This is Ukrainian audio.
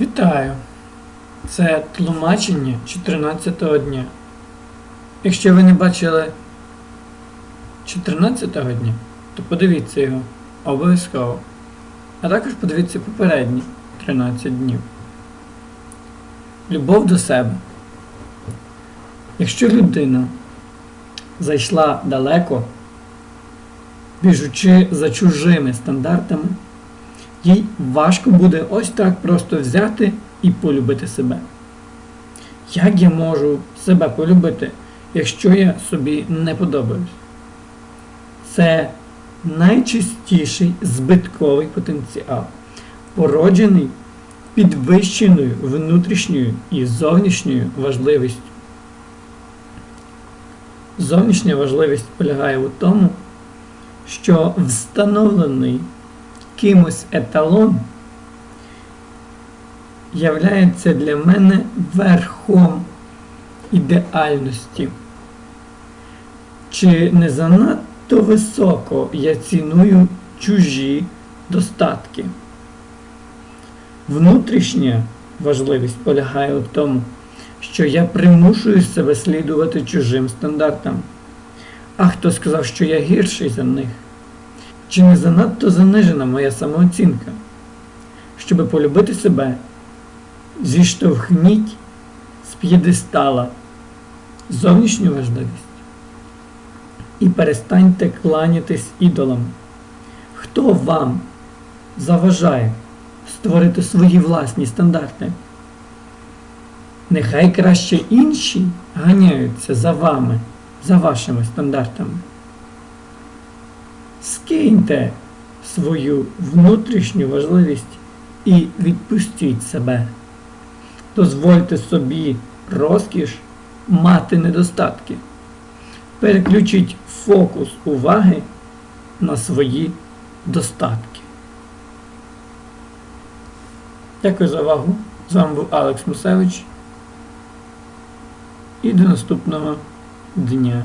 Вітаю! Це тлумачення 14-го дня. Якщо ви не бачили 14-го дня, то подивіться його обов'язково. А також подивіться попередні 13 днів. Любов до себе. Якщо людина зайшла далеко, біжучи за чужими стандартами, їй важко буде ось так просто взяти і полюбити себе. Як я можу себе полюбити, якщо я собі не подобаюсь? Це найчастіший збитковий потенціал, породжений підвищеною внутрішньою і зовнішньою важливістю. Зовнішня важливість полягає у тому, що встановлений кимось еталон являється для мене верхом ідеальності. Чи не занадто високо я ціную чужі достатки? Внутрішня важливість полягає у тому, що я примушую себе слідувати чужим стандартам. А хто сказав, що я гірший за них? Чи не занадто занижена моя самооцінка? Щоби полюбити себе, зіштовхніть з п'єдестала зовнішню важливість і перестаньте кланятись ідолам. Хто вам заважає створити свої власні стандарти? Нехай краще інші ганяються за вами, за вашими стандартами. Скиньте свою внутрішню важливість і відпустіть себе. Дозвольте собі розкіш мати недостатки. Переключіть фокус уваги на свої достатки. Дякую за увагу. З вами був Алекс Мусевич. І до наступного дня.